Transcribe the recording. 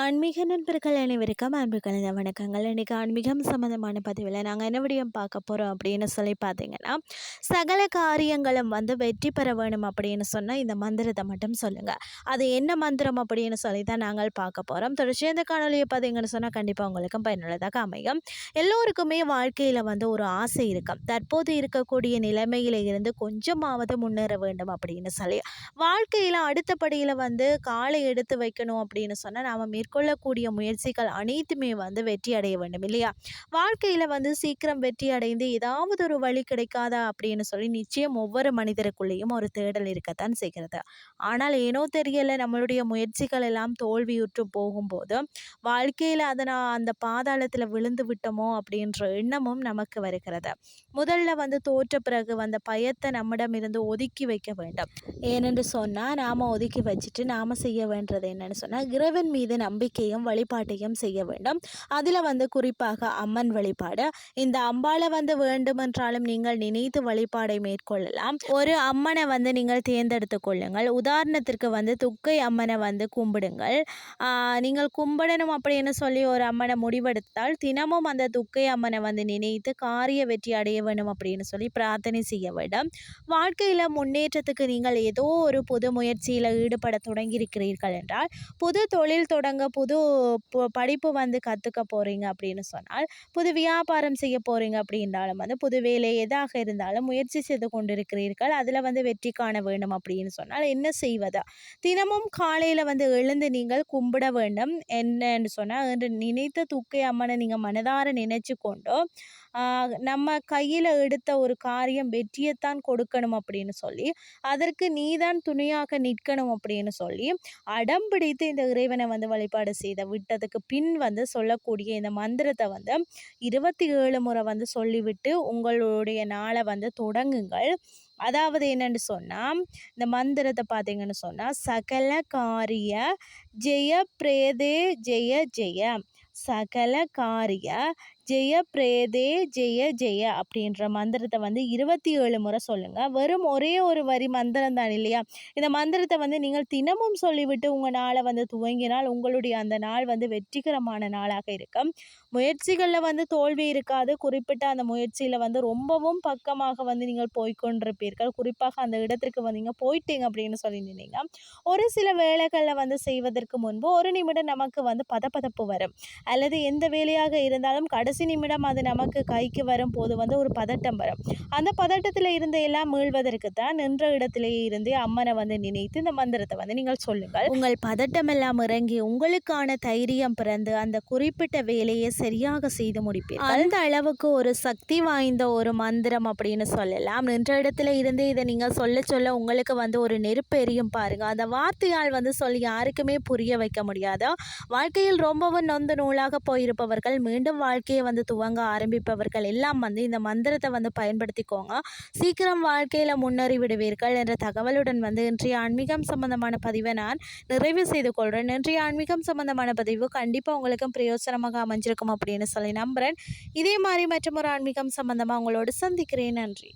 ஆன்மீக நண்பர்கள் அனைவருக்கும் அன்பு கலந்த வணக்கங்கள். இன்றைக்கி ஆன்மீகம் சம்மந்தமான பதிவில் நாங்கள் என்ன விடியம் பார்க்க போகிறோம் அப்படின்னு சொல்லி பார்த்தீங்கன்னா சகல காரியங்களும் வந்து வெற்றி பெற வேணும் அப்படின்னு சொன்னால் இந்த மந்திரத்தை மட்டும் சொல்லுங்கள் அது என்ன மந்திரம் அப்படின்னு சொல்லி தான் நாங்கள் பார்க்க போகிறோம் தொடர்ச்சி இந்த காணொலியை பார்த்தீங்கன்னு சொன்னால் கண்டிப்பாக உங்களுக்கும் பயனுள்ளதாக அமையும். எல்லோருக்குமே வாழ்க்கையில் வந்து ஒரு ஆசை இருக்கும். தற்போது இருக்கக்கூடிய நிலைமையில் இருந்து கொஞ்சமாவது முன்னேற வேண்டும் அப்படின்னு சொல்லி. வாழ்க்கையில் அடுத்த படியில் வந்து காலை எடுத்து வைக்கணும் அப்படின்னு சொன்னால் நாம் மேற்கொள்ளக்கூடிய முயற்சிகள் அனைத்துமே வந்து வெற்றி அடைய வேண்டும் இல்லையா? வாழ்க்கையில் வந்து சீக்கிரம் வெற்றி அடைந்து ஏதாவது ஒரு வழி கிடைக்காதா அப்படின்னு சொல்லி நிச்சயம் ஒவ்வொரு மனிதருக்குள்ளேயும் ஒரு தேடல் இருக்கத்தான் செய்கிறது. ஆனால் ஏனோ தெரியலை நம்மளுடைய முயற்சிகள் எல்லாம் தோல்வியுற்று போகும்போது வாழ்க்கையில் அதை நான் அந்த பாதாளத்தில் விழுந்து விட்டோமோ அப்படின்ற எண்ணமும் நமக்கு வருகிறது. முதல்ல வந்து தோற்ற பிறகு வந்த பயத்தை நம்மிடம் இருந்து ஒதுக்கி வைக்க வேண்டும். ஏனென்று சொன்னால் நாம் ஒதுக்கி வச்சுட்டு நாம் செய்ய வேண்டது என்னென்னு சொன்னால் இறைவன் மீது நம்பிக்கையும் வழிபாட்டையும் செய்ய வேண்டும். அதில் வந்து குறிப்பாக அம்மன் வழிபாடு. இந்த அம்பாளை வந்து வேண்டுமென்றாலும் நீங்கள் நினைத்து வழிபாடை மேற்கொள்ளலாம். ஒரு அம்மனை வந்து நீங்கள் தேர்ந்தெடுத்து கொள்ளுங்கள். உதாரணத்திற்கு வந்து துக்கை அம்மனை வந்து கும்பிடுங்கள். நீங்கள் கும்பிடணும் அப்படின்னு சொல்லி ஒரு அம்மனை முடிவெடுத்தால் தினமும் அந்த துக்கை அம்மனை வந்து நினைத்து காரிய வெற்றி அடைய வேண்டும் அப்படின்னு சொல்லி பிரார்த்தனை செய்ய வேண்டும். வாழ்க்கையில் முன்னேற்றத்துக்கு நீங்கள் ஏதோ ஒரு புது முயற்சியில் ஈடுபட தொடங்கியிருக்கிறீர்கள் என்றால் புது தொழில் தொடங்க பண்ணுறாங்க புது படிப்பு வந்து கற்றுக்க போகிறீங்க அப்படின்னு சொன்னால் புது வியாபாரம் செய்ய போகிறீங்க அப்படின்றாலும் வந்து புது வேலை எதாக இருந்தாலும் முயற்சி செய்து கொண்டிருக்கிறீர்கள். அதில் வந்து வெற்றி காண வேண்டும் அப்படின்னு சொன்னால் என்ன செய்வது? தினமும் காலையில் வந்து எழுந்து நீங்கள் கும்பிட வேண்டும். என்னன்னு சொன்னால் என்று நினைத்த துக்கை அம்மனை நீங்கள் மனதார நினைச்சு கொண்டோ நம்ம கையில் எடுத்த ஒரு காரியம் வெற்றியைத்தான் கொடுக்கணும் அப்படின்னு சொல்லி அதற்கு நீதான் துணையாக நிற்கணும் அப்படின்னு சொல்லி அடம் பிடித்து இந்த இறைவனை வந்து வழிபாடு செய்த விட்டதுக்கு பின் வந்து சொல்லக்கூடிய இந்த மந்திரத்தை வந்து இருபத்தி ஏழு முறை வந்து சொல்லிவிட்டு உங்களுடைய நாளை வந்து தொடங்குங்கள். அதாவது என்னென்னு சொன்னால் இந்த மந்திரத்தை பார்த்தீங்கன்னு சொன்னால் சகல காரிய ஜெய பிரேதே ஜெய ஜெய சகல காரிய ஜெய பிரேதே ஜெய ஜெய அப்படின்ற மந்திரத்தை வந்து இருபத்தி ஏழு முறை சொல்லுங்கள் வெறும் ஒரே ஒரு வரி மந்திரம் தான் இல்லையா? இந்த மந்திரத்தை வந்து நீங்கள் தினமும் சொல்லிவிட்டு உங்கள் நாளை வந்து துவங்கினால் உங்களுடைய அந்த நாள் வந்து வெற்றிகரமான நாளாக இருக்கும். முயற்சிகளில் வந்து தோல்வி இருக்காது. குறிப்பிட்ட அந்த முயற்சியில் வந்து ரொம்பவும் பக்கமாக வந்து நீங்கள் போய்கொண்டிருப்பீர்கள் குறிப்பாக அந்த இடத்திற்கு வந்தீங்க போயிட்டீங்க அப்படின்னு சொல்லியிருந்தீங்க. ஒரு சில வேலைகளில் வந்து செய்வதற்கு முன்பு ஒரு நிமிடம் நமக்கு வந்து பதப்பதப்பு வரும். அல்லது எந்த வேலையாக இருந்தாலும் கடை கடைசி நிமிடம் அது நமக்கு கைக்கு வரும் போது வந்து ஒரு பதட்டம் வரும். அந்த பதட்டத்தில் இருந்து எல்லாம் மீள்வதற்கு தான் நின்ற இடத்திலேயே இருந்து அம்மனை வந்து நினைத்து இந்த மந்திரத்தை வந்து நீங்கள் சொல்லுங்கள். உங்கள் பதட்டம் எல்லாம் இறங்கி உங்களுக்கான தைரியம் பிறந்து அந்த குறிப்பிட்ட வேலையை சரியாக செய்து முடிப்பேன் அந்த அளவுக்கு ஒரு சக்தி வாய்ந்த ஒரு மந்திரம் அப்படின்னு சொல்லலாம். நின்ற இடத்துல இருந்து இதை நீங்கள் சொல்ல சொல்ல உங்களுக்கு வந்து ஒரு நெருப்பு எரியும் பாருங்க. அந்த வார்த்தையால் வந்து சொல்லி யாருக்குமே புரிய வைக்க முடியாதோ வாழ்க்கையில் ரொம்பவும் நொந்து நூலாக போயிருப்பவர்கள் மீண்டும் வாழ்க்கையை வந்து துவங்க ஆரம்பிப்பவர்கள் எல்லாம் வந்து இந்த மந்திரத்தை வந்து பயன்படுத்திக்கோங்க. சீக்கிரம் வாழ்க்கையில் முன்னேறி விடுவீர்கள் என்ற தகவலுடன் வந்து இன்றைய ஆன்மீகம் சம்பந்தமான பதிவை நான் நிறைவு செய்து கொள்கிறேன் இன்றைய ஆன்மீகம் சம்பந்தமான பதிவு கண்டிப்பாக உங்களுக்கும் பிரயோசனமாக அமைஞ்சிருக்கும் அப்படின்னு சொல்லி நம்புகிறேன் இதே மாதிரி மற்றும் ஒரு ஆன்மீகம் சம்பந்தமாக உங்களோடு சந்திக்கிறேன். நன்றி.